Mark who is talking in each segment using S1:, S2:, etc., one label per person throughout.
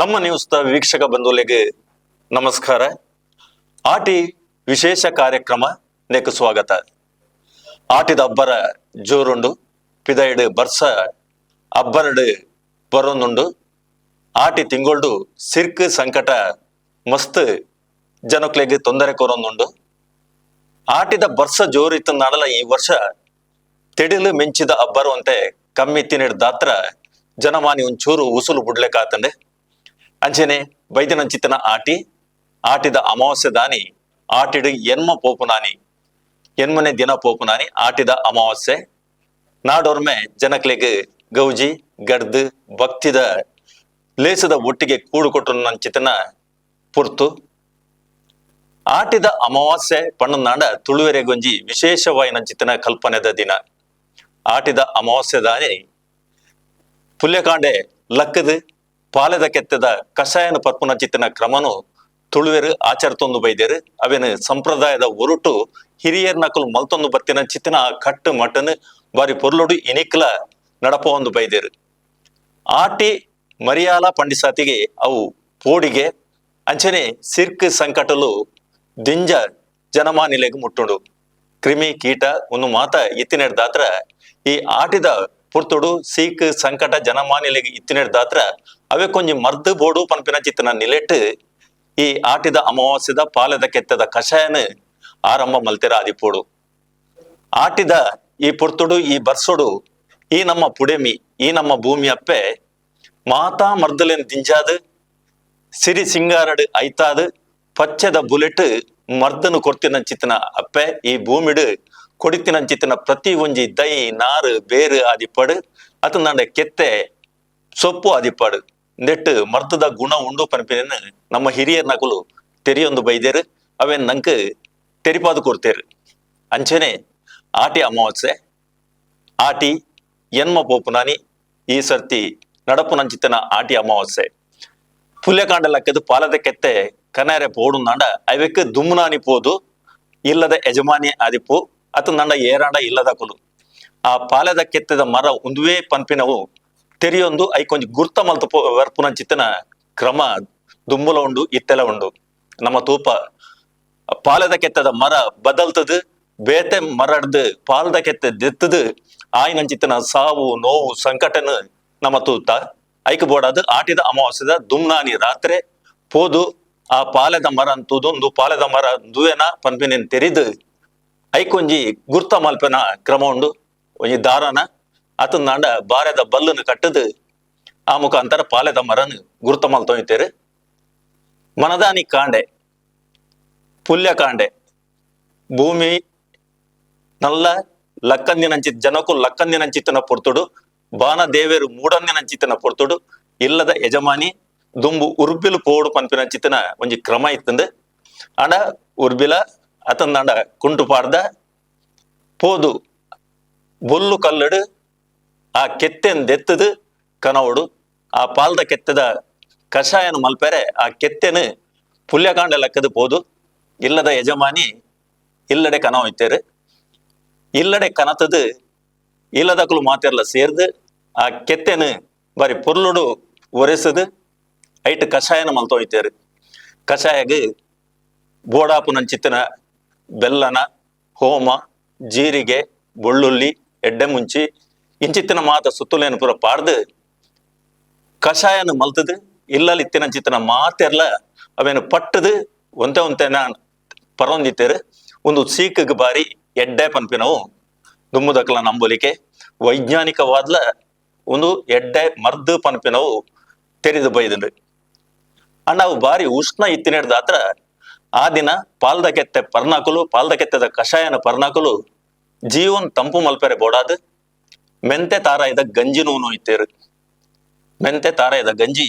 S1: ನಮ್ಮ news the ವೀಕ್ಷಕ ಬಂಧುಗಳಿಗೆ ನಮಸ್ಕಾರ. ಆಟಿ ವಿಶೇಷ ಕಾರ್ಯಕ್ರಮ ನೆಕ್ ಸ್ವಾಗತ. ಆಟಿದ ಅಬ್ಬರ ಜೋರುಂಡು, ಪಿದೈಡ್ ಬರ್ಸ, ಅಬ್ಬರಡು ಬರೋಂದುಂಡು. ಆಟಿ ತಿಂಗೊಳ್ಡು ಸಿರ್ಕ್ ಸಂಕಟ ಮಸ್ತ್ ಜನಕ್ಲೆಗ್ ತೊಂದರೆ ಕೊರೊಂದುಂಡು. ಆಟಿದ ಬರ್ಸ ಜೋರಿತ್ತು ನಾಡಲ ಈ ವರ್ಷ ತೆಡಿಲು ಮೆಂಚಿದ ಅಬ್ಬರು ಅಂತೆ ಕಮ್ಮಿ ತಿನ್ನಿಡ್ ದಾತ್ರ ಜನಮಾನಿ ಒಂಚೂರು ಉಸುಲು ಬುಡ್ಲೆಕಾತಂಡೆ. ಅಂಚನೆ ಬೈದಿನಂಚಿತನ ಆಟಿ, ಆಟಿದ ಅಮಾವಾಸ್ಯೆ ದಾನಿ, ಆಟಿಡು ಎನ್ಮ ಪೋಪುನಾನಿ ಎನ್ಮನೆ ದಿನ ಪೋಪುನಾನಿ ಆಟಿದ ಅಮಾವಾಸ್ಯೆ. ನಾಡೋರ್ಮೆ ಜನಕ್ಲೆಗ್ ಗೌಜಿ, ಗಡ್ದು, ಭಕ್ತಿದ ಲೇಸದ ಒಟ್ಟಿಗೆ ಕೂಡು ಕೊಟ್ಟರು ನಂಚಿತನ ಪುರ್ತು. ಆಟಿದ ಅಮಾವಾಸ್ಯೆ ಪಣ್ಣನಾಡ ತುಳುವೆರೆಗೊಂಜಿ ವಿಶೇಷವಾಯಿನ ಚಿತನ ಕಲ್ಪನೆದ ದಿನ. ಆಟಿದ ಅಮಾವಾಸ್ಯೆ ದಾನಿ, ಪುಲ್ಯಕಾಂಡೆ ಲಕ್ಕದು ಪಾಲೆದ ಕೆತ್ತದ ಕಷಾಯನ ಪರ್ಪುನ ಚಿತ್ತಿನ ಕ್ರಮನು ತುಳುವೆರು ಆಚರತೊಂದು ಬೈದೇರು. ಅವೇನು ಸಂಪ್ರದಾಯದ ಒರುಟು ಹಿರಿಯರ್ ನಕಲು ಮಲ್ತೊಂದು ಬತ್ತಿನ ಚಿತ್ತಿನ ಕಟ್ಟು ಮಟನ್ ಬಾರಿ ಪೊರ್ಲುಡು ಇನಿಕ್ಲ ನಡಪ ಒಂದು ಬೈದೇರು. ಆಟಿ ಮರಿಯಾಲ ಪಂಡಿಸಾತಿಗೆ ಅವು ಪೋಡಿಗೆ ಅಂಚನೆ ಸಿರ್ಕ್ ಸಂಕಟಲು ದಿಂಜ ಜನಮಾನಿಲೆಗೆ ಮುಟ್ಟುಂಡು. ಕ್ರಿಮಿ ಕೀಟ ಒಂದು ಮಾತ ಎತ್ತಿನ ಈ ಆಟಿದ ಪುರ್ತುಡು ಸೀಕ್ ಸಂಕಟ ಜನಮಾನಿಲೆಗ್ ಇತ್ತಿನೆಡ್ದಾತ್ರ ಅವೇ ಕೊಂಚ ಮರ್ದು ಬೋಡು ಪನ್ಪಿನ ಚಿತ್ತನ ನಿಲೆಟ್ಟು ಈ ಆಟಿದ ಅಮಾವಾಸ್ಯದ ಪಾಲದ ಕೆತ್ತದ ಕಷಾಯನ ಆರಂಭ ಮಲ್ತೆರ ಆದಿಪೋಡು. ಆಟಿದ ಈ ಪುರ್ತುಡು ಈ ಬರ್ಸೋಡು ಈ ನಮ್ಮ ಪುಡೆಮಿ, ಈ ನಮ್ಮ ಭೂಮಿ ಅಪ್ಪೆ ಮಾತಾ ಮರ್ದಲೆನ್ ದಿಂಜಾದು, ಸಿರಿ ಸಿಂಗಾರಡ್ ಐತಾದು, ಪಚ್ಚದ ಬುಲೆಟ್ ಮರ್ದನು ಕೊರ್ತಿನ ಚಿತ್ತನ ಅಪ್ಪೆ ಈ ಭೂಮಿಡು ಕೊಡಿತಿನ ಚಿತ್ತನ ಪ್ರತಿ ಒಂಜಿ ದೈ ನಾರು ಬೇರು ಆದಿಪ್ಪಡು ಅತು ನಂಡ ಕೆತ್ತೆ ಸೊಪ್ಪು ಆದಿಪ್ಪಡು ನೆಟ್ಟು ಮರ್ದದ ಗುಣ ಉಂಡು ಪನ್ಪಿನ ನಮ್ಮ ಹಿರಿಯರ್ ನಕಲು ತೆರಿಯೊಂದು ಬೈದೇರು ಅವೇನ್ ನಂಕ್ ತೆರಿಪಾದು ಕೊಡ್ತೇರು ಅಂಚನೆ ಆಟಿ ಅಮಾವಾಸ್ಯೆ ಆಟಿ ಎನ್ಮ ಪೋಪುನಾನಿ ಈ ಸರ್ತಿ ನಡಪು ನಂಚಿತ್ತನ ಆಟಿ ಅಮಾವಾಸ್ಯೆ ಪುಲ್ಯಕಾಂಡ ಲೆಕ್ಕದು ಪಾಲದ ಕೆತ್ತೆ ಕನಾರೆ ಪೋಡು ನಾಂಡ ಅವಕ್ಕೆ ದುಮ್ನಾನಿ ಪೋದು ಇಲ್ಲದ ಯಜಮಾನಿ ಆದಿಪ್ಪು ಅತು ನಂಡ ಏರಾಂಡ ಇಲ್ಲದಕುಲು ಆ ಪಾಲದ ಕೆತ್ತದ ಮರ ಒಂದುವೇ ಪನ್ಪಿನವು ತೆರಿಯೊಂದು ಐಕೊಂಜಿ ಗುರ್ತ ಮಲ್ತು ವರ್ಪುನಂಚಿತ್ತನ ಕ್ರಮ ದುಂಬುಲ ಉಂಡು, ಇತ್ತೆಲ ಉಂಡು. ನಮ್ಮ ತೂಪ, ಪಾಲದ ಕೆತ್ತದ ಮರ ಬದಲ್ತದು, ಬೇತೆ ಮರಡ್ದು ಪಾಲದ ಕೆತ್ತೆ ದೆತ್ತದು, ಆಯ್ನಂಚಿತ್ತನ ಸಾವು, ನೋವು, ಸಂಕಟನ ನಮ್ಮ ತೂತ. ಐಕ ಬೋಡದು ಆಟಿದ ಅಮಾವಾಸ್ಯದ ದುಮ್ನಾನಿ ರಾತ್ರೆ ಪೋದು ಆ ಪಾಲದ ಮರ ಅಂತುದೊಂದು ಪಾಲದ ಮರ ದುವೆನ ಪನ್ಪಿನ ತೆರಿದು ಐಕೊಂಜಿ ಗುರ್ತ ಮಲ್ಪನ ಕ್ರಮ ಉಂಡು ಒಂಜಿ ದಾರನ ಅತನ್ ನಾಂಡ ಬಾರೆದ ಬಲ್ಲನ್ನು ಕಟ್ಟದು ಆ ಮುಖಾಂತರ ಪಾಲೆದ ಮರನ್ ಗುರುತ ಮಲ್ತೊಯ್ತೇರು ಮನದಾನಿ ಕಾಂಡೆ, ಪುಲ್ಯ ಕಾಂಡೆ, ಭೂಮಿ ನಲ್ಲ ಲಕ್ಕಂದಿನಂಚಿತ್ ಜನಕು ಲಕ್ಕಂದಿನಂಚಿತ್ತನ ಪುರ್ತುಡು, ಬಾನ ದೇವೇರು ಮೂಡಂದಿನಂಚಿತ್ತನ ಪುರ್ತುಡು, ಇಲ್ಲದ ಯಜಮಾನಿ ದುಂಬು ಉರ್ಬಿಲು ಪೋಡು ಚಿತ್ತನ ಒಂಜಿ ಕ್ರಮ ಇತ್ತಂದು. ಅಂಡ ಉರ್ಬಿಲ ಅತಂದಾಂಡ ಕುಂಟು ಪಾಡ್ದ, ಪೋದು, ಬೊಲ್ಲು ಕಲ್ಲಡು, ಆ ಕೆತ್ತೆನ್ ದೆತ್ತದು ಕನವಡು, ಆ ಪಾಲ್ದ ಕೆತ್ತದ ಕಷಾಯನ ಮಲ್ಪೆರೆ, ಆ ಕೆತ್ತೆನು ಪುಲ್ಯಕಾಂಡ ಲೆಕ್ಕದ ಪೋದು. ಇಲ್ಲದ ಯಜಮಾನಿ, ಇಲ್ಲಡೆ ಕನ ಇಲ್ಲಡೆ ಕನತದು ಇಲ್ಲದಕ್ಕಲು ಮಾತೆಲ್ಲ ಸೇರ್ದು, ಆ ಕೆತ್ತೆನು ಬಾರಿ ಪೊರ್ಲುಡು ಒರೆಸದು, ಐಟ್ ಕಷಾಯನ ಮಲ್ತೊಯ್ತೇರು. ಕಷಾಯಗ್ ಬೋಡಾಪುನ ಚಿತ್ತನ ಬೆಲ್ಲನ, ಹೋಮ, ಜೀರಿಗೆ, ಬೆಳ್ಳುಳ್ಳಿ, ಎಡ್ಡೆ ಮುಂಚಿ, ಇಂಚಿತ್ತಿನ ಮಾತ ಸುತ್ತಲೇನು ಪುರ ಪಾಡ್ದು, ಕಷಾಯನ ಮಲ್ತದು, ಇಲ್ಲಲ್ಲಿ ಇತ್ತಿನ ಚಿತ್ತಿನ ಮಾತೆರ್ಲ ಅವೇನು ಪಟ್ಟದು, ಒಂತೆ ಒಂತೆನ ಪರೊಂದಿತ್ತೇರು ಒಂದು ಸೀಕಗೆ ಬಾರಿ ಎಡ್ಡೆ ಪನ್ಪಿನವು ದುಮ್ಮುದಕ್ಲ ನಂಬಲಿಕೆ ವೈಜ್ಞಾನಿಕವಾದ್ಲ ಒಂದು ಎಡ್ಡೆ ಮರ್ದು ಪನ್ಪಿನವು ತೆರೆದು ಬೈದಂಡು. ಅಣ್ಣ ಅವು ಬಾರಿ ಉಷ್ಣ ಇತ್ತಿನೆಡ್ದಾತ್ರ ಆ ದಿನ ಪಾಲ್ದ ಕೆತ್ತೆ ಪರ್ನಾಕುಲು, ಪಾಲ್ದ ಕೆತ್ತದ ಕಷಾಯನ ಪರ್ನಾಕುಲು, ಜೀವನ್ ತಂಪು ಮಲ್ಪೆರೆ ಬೋಡಾದ್, ಮೆಂತೆ ತಾರಾಯದ ಗಂಜಿ ನೂನು ಇತ್ತೇರು. ಮೆಂತೆ ತಾರಾಯದ ಗಂಜಿ,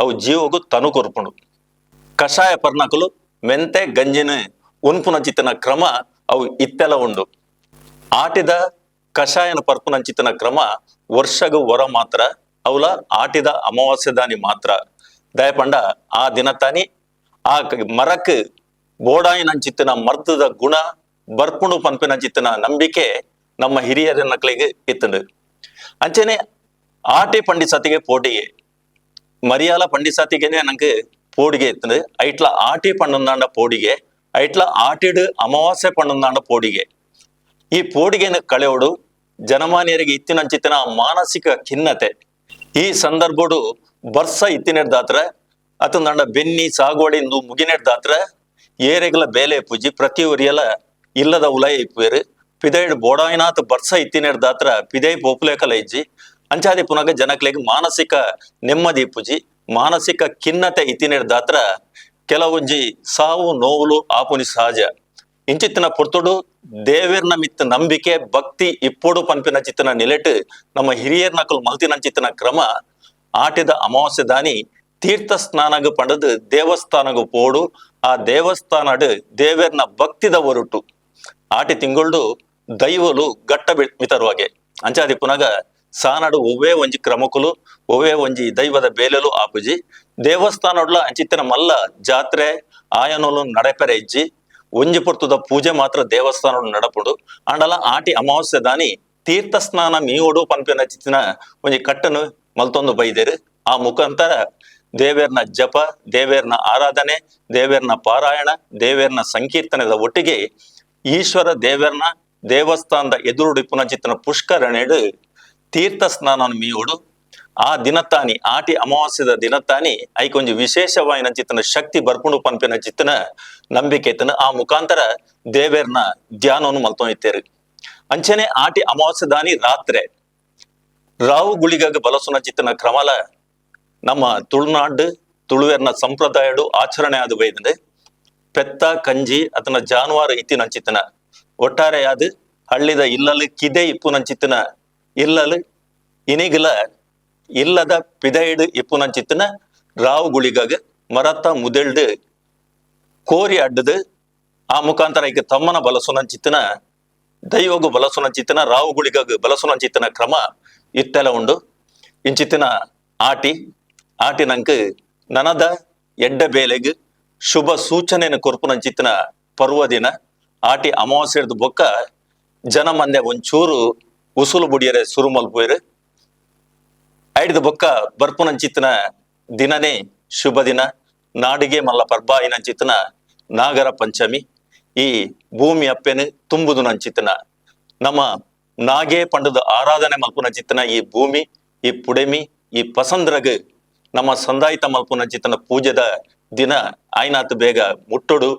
S1: ಅವು ಜೀವಗು ತನು ಕೊರ್ಪುಂಡು ಕಷಾಯ ಪರ್ನಾಕುಲು, ಮೆಂತೆ ಗಂಜಿನ ಉನ್ಪುನಂಚಿತ್ತಿನ ಕ್ರಮ ಅವು ಇತ್ತೆಲ ಉಂಡು. ಆಟಿದ ಕಷಾಯನ ಪರ್ಪುನಂಚಿತ್ತಿನ ಕ್ರಮ ವರ್ಷಗ ವರ ಮಾತ್ರ, ಅವಲ ಆಟಿದ ಅಮಾವಾಸ್ಯೆ ದಾನಿ ಮಾತ್ರ. ದಯಪಂಡ ಆ ದಿನ ತಾನಿ, ಆ ಮರಕ್ಕೆ ಮರಕ್ ಬೋಡಾಯಿನಂಚಿತ್ತಿನ ಮರ್ದದ ಗುಣ, ಬರ್ಪುಣು ಪನ್ಪಿನಂಚಿತ್ತಿನ ನಂಬಿಕೆ ನಮ್ಮ ಹಿರಿಯರ ನಕಲಿಗೆ ಇತ್ತಂಡು ಅಂಚನೆ ಆಟಿ ಪಂಡಿಸತಿಗೆ ಪೋಟಿಗೆ ಮರಿಯಾಲ ಪಂಡಿಸಾತಿಗೆನೆ ನಂಗೆ ಪೋಡಿಗೆ ಇತ್ತು ಐಟ್ಲ ಆಟಿ ಪಣ್ಣಂದಾಂಡ ಪೋಡಿಗೆ, ಐಟ್ಲ ಆಟಿಡು ಅಮಾವಾಸ್ಯೆ ಪಣ್ಣಂದಾಂಡ ಪೋಡಿಗೆ. ಈ ಪೋಡಿಗೆನ ಕಳೆಯೋಡು ಜನಮಾನ್ಯರಿಗೆ ಇತ್ತಿನಂಚಿತ್ತಿನ ಮಾನಸಿಕ ಖಿನ್ನತೆ. ಈ ಸಂದರ್ಭಡು ಬರ್ಸ ಇತ್ತಿನೆಡ್ದಾತ್ರ ಅತಂದಂಡ ಬೆನ್ನಿ ಸಾಗುವಳಿ ಇಂದು ಮುಗಿನೆಡ್ದಾತ್ರ ಏರೆಗಲ ಬೇಲೆ ಪೂಜಿ ಪ್ರತಿ ಒರಿಯಲ ಇಲ್ಲದ ಉಲಯ ಇಪ್ಪೇರು ಪಿದೈಡ್ ಬೋಡಾಯಿನಾಥ್ ಬರ್ಸ ಇತ್ತಿನೆಡ್ದಾತ್ರ ಪಿದೈ ಪೋಪುಲೇಕಲ ಇಜ್ಜಿ. ಅಂಚಾದಿ ಪುನಗ ಜನಕ್ಲೆಗ್ ಮಾನಸಿಕ ನೆಮ್ಮದಿ ಪೂಜಿ. ಮಾನಸಿಕ ಖಿನ್ನತೆ ಇತ್ತಿನೆಡ್ದಾತ್ರ ಕೆಲವೊಂಜಿ ಸಾವು ನೋವುಲು ಆಪುನಿ ಸಹಜ. ಇಂಚಿತ್ತಿನ ಪುರ್ತುಡು ದೇವೇರ್ನ ಮಿತ್ತ ನಂಬಿಕೆ ಭಕ್ತಿ ಇಪ್ಪೋಡು ಪನ್ಪಿನ ಚಿತ್ತನ ನಿಲೆಟ್ ನಮ್ಮ ಹಿರಿಯರ್ ನಕಲು ಮಲ್ತಿನ ಚಿತ್ತನ ಕ್ರಮ. ಆಟಿದ ಅಮಾವಾಸ್ಯೆ ದಾನಿ ತೀರ್ಥ ಸ್ನಾನಗ ಪಂಡದು ದೇವಸ್ಥಾನಗ ಪೋಡು. ಆ ದೇವಸ್ಥಾನಡ್ ದೇವೇರ್ನ ಭಕ್ತಿದ ಹೊರಟು ಆಟಿ ತಿಂಗಳು ದೈವಲು ಗಟ್ಟ ಮಿತರುವಾಗೆ ಅಂಚಾದಿ ಪುನಗ ಸಾನಡು ಒವೇ ಒಂಜಿ ಕ್ರಮಕುಲು ಒವೇ ಒಂಜಿ ದೈವದ ಬೇಲೆಲು ಆಪುಜಿ. ದೇವಸ್ಥಾನಡ್ಲ ಅಂಚಿತ್ತಿನ ಮಲ್ಲ ಜಾತ್ರೆ, ಆಯನೋಲು ನಡೆಪೆರೆ ಇಜ್ಜಿ. ಒಂಜಿ ಪುರ್ತುದ ಪೂಜೆ ಮಾತ್ರ ದೇವಸ್ಥಾನ ನಡಪುಡು. ಅಂಡಲ ಆಟಿ ಅಮಾವಾಸ್ಯೆ ದಾನಿ ತೀರ್ಥ ಸ್ನಾನ ಮೀವೋಡು ಪನ್ಪಿನ ಚಿತ್ತಿನ ಒಂಜಿ ಕಟ್ಟನು ಮಲ್ತೊಂದು ಬೈದೇರು. ಆ ಮುಖಾಂತರ ದೇವೇರ್ನ ಜಪ, ದೇವೇರ್ನ ಆರಾಧನೆ, ದೇವೇರ್ನ ಪಾರಾಯಣ, ದೇವೇರ್ನ ಸಂಕೀರ್ತನದ ಒಟ್ಟಿಗೆ ಈಶ್ವರ ದೇವೇರ್ನ ದೇವಸ್ಥಾನದ ಎದುರುಡಿ ಪುನಚಿತ್ತನ ಪುಷ್ಕರಣೆಡು ತೀರ್ಥ ಸ್ನಾನ ಮೀಯೋಡು. ಆ ದಿನತಾನಿ, ಆಟಿ ಅಮಾವಾಸ್ಯದ ದಿನತ್ತಾನಿ ಐಕೊಂಜಿ ವಿಶೇಷವಾಯಿನ ಚಿತ್ತನ ಶಕ್ತಿ ಬರ್ಪುಂಡು ಪನ್ಪಿನ ಚಿತ್ತನ ನಂಬಿಕೆ ಆ ಮುಖಾಂತರ ದೇವೇರ್ನ ಧ್ಯಾನವನ್ನು ಮಲ್ತೊಯ್ತೇರು ಅಂಚನೆ ಆಟಿ ಅಮಾವಾಸ್ಯದಾನಿ ರಾತ್ರೆ ರಾವು ಗುಳಿಗಾಗ ಬಲಸುನ ಚಿತ್ತನ ಕ್ರಮಲ ನಮ್ಮ ತುಳುನಾಡು ತುಳುವೆರ್ನ ಸಂಪ್ರದಾಯಡು ಆಚರಣೆ ಆದು ಬೈದಂದೆ ಪೆತ್ತ, ಕಂಜಿ ಅತನ ಜಾನುವಾರು ಇತ್ತಿನ ಒಟ್ಟಾರೆ ಒಟ್ಟಾರೆಯಾದು ಹಳ್ಳಿದ ಇಲ್ಲಲು ಕಿದೆ ಇಪ್ಪುನಂಚಿತ್ತನ ಇಲ್ಲಲು ಇನಿಗಿಲ ಇಲ್ಲದ ಪಿದೈಡು ಇಪ್ಪುನಂಚಿತ್ತನ ರಾವು ಗುಳಿಗಾಗ ಮರತ ಮುದೆಳ್ದು ಕೋರಿ ಅಡ್ಡದು ಆ ಮುಖಾಂತರ ಈಗ ತಮ್ಮನ ಬಲಸುನಂಚಿತನ ದೈವಗು ಬಲಸುನಂಚಿತ್ತನ ರಾವು ಗುಳಿಗಾಗ ಬಲಸುನಂಚಿತ್ತನ ಕ್ರಮ ಇತ್ತೆಲ್ಲ ಉಂಡು. ಇಂಚಿತ್ತಿನ ಆಟಿ ಆಟಿನಂಕ್, ನನದ ಎಡ್ಡ ಬೇಲೆಗ್ ಶುಭ ಸೂಚನೆಯನ್ನು ಕೊರ್ಪುನಂಚಿತ್ತಿನ ಪರ್ವ ದಿನ ಆಟಿ ಅಮಾವಾಸ್ಯದ ಬೊಕ್ಕ ಜನ ಮಂದೆ ಒಂಚೂರು ಉಸುಲು ಬುಡಿಯರೆ ಸುರು ಮಲ್ಪುವೆರು ಐಡ್ದ ಬೊಕ್ಕ ಬರ್ಪುನಂಚಿತ್ತಿನ ದಿನನೇ ಶುಭ ದಿನ, ನಾಡಿಗೆ ಮಲ್ಲ ಪರ್ಬಾಯಿನಂಚಿತ್ತಿನ ನಾಗರ ಪಂಚಮಿ. ಈ ಭೂಮಿ ಅಪ್ಪೆನು ತುಂಬುದು ನಂಚಿತ್ತಿನ ನಮ್ಮ ನಾಗೇ ಪಂಡದ ಆರಾಧನೆ ಮಲ್ಪುನ ಚಿತ್ತನ ಈ ಭೂಮಿ, ಈ ಪುಡೆಮಿ, ಈ ಪಸಂದ್ರಗ್ ನಮ್ಮ ಸಂದಾಯಿತ ಮಲ್ಪುನ ಚಿತ್ತನ ಪೂಜೆದ ದಿನ. ಆಯ್ನಾತ್ ಬೇಗ ಮುಟ್ಟೊಡು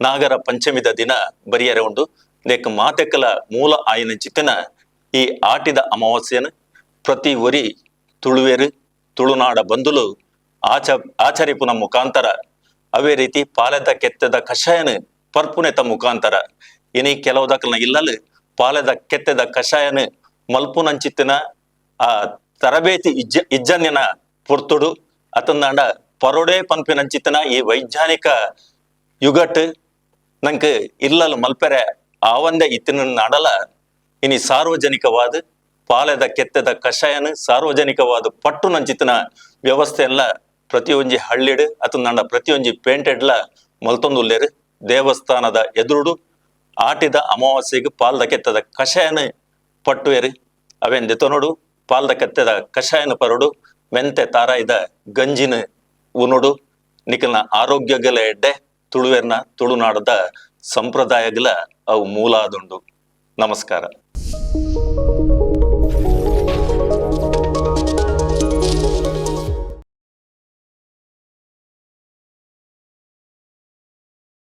S1: ನಾಗರ ಪಂಚಮಿದ ದಿನ ಬರಿಯರೆ ಉಂಡು. ದೇಕ್ ಮಾತೆಕ್ಕಲ ಮೂಲ ಆಯ್ನ ಈ ಆಟಿದ ಅಮಾವಾಸ್ಯನ ಪ್ರತಿ ಒರಿ ತುಳುವೆರು, ತುಳುನಾಡ ಬಂಧುಲು ಆಚ, ಆಚರಿಪುನ ಮುಖಾಂತರ. ಅವೇ ರೀತಿ ಪಾಲೆದ ಕೆತ್ತೆದ ಕಷಾಯನ ಪರ್ಪುನೆತ ಮುಖಾಂತರ. ಇನಿ ಕೆಲವು ಕೆಲವುದಕ್ಕಲ್ನ ಇಲ್ಲಲು ಪಾಲೆದ ಕೆತ್ತೆದ ಕಷಾಯನ ಮಲ್ಪುನಂಚಿತ್ತಿನ ಆ ತರಬೇತಿ ಇಜ್ಜ, ಇಜ್ಜನ್ಯನ ಪುರ್ತುಡು ಅತಂದಾಂಡ ಪರೋಡೆ ಪನ್ಪಿನಂಚಿತ್ತಿನ ಈ ವೈಜ್ಞಾನಿಕ ಯುಗಟ್ ನಂಗೆ ಇಲ್ಲಲು ಮಲ್ಪೆರೆ ಆವಂದೆ ಇತ್ತಿನ ನಡಲ. ಇನಿ ಸಾರ್ವಜನಿಕವಾದ ಪಾಲೆದ ಕೆತ್ತದ ಕಷಾಯನ ಸಾರ್ವಜನಿಕವಾದ ಪಟ್ಟು ನಂಚಿತ್ತಿನ ವ್ಯವಸ್ಥೆ ಎಲ್ಲ ಪ್ರತಿಯೊಂಜಿ ಹಳ್ಳಿಡು ಅತಂದಾಂಡ ಪ್ರತಿಯೊಂಜಿ ಪೇಂಟೆಡ್ಲ ಮಲ್ತೊಂದುಲ್ಲೇರು. ದೇವಸ್ಥಾನದ ಎದುರುಡು ಆಟಿದ ಅಮಾವಾಸ್ಯೆಗೆ ಪಾಲದ ಕೆತ್ತದ ಕಷಾಯನ ಪಟ್ಟುವೆರು ಅವೇನ್ ನೋಡು, ಪಾಲದ ಕೆತ್ತದ ಕಷಾಯನ ಪರಡು ಮೆಂತೆ ತಾರಾಯ್ದ ಗಂಜಿನ ಉನುಡು ನಿಕಲ್ನ ಆರೋಗ್ಯಗಲ ಎಡ್ಡೆ ತುಳುವೆರ್ನ ತುಳುನಾಡದ ಸಂಪ್ರದಾಯಗಳ ಅವು ಮೂಲಾದುಂಡು. ನಮಸ್ಕಾರ.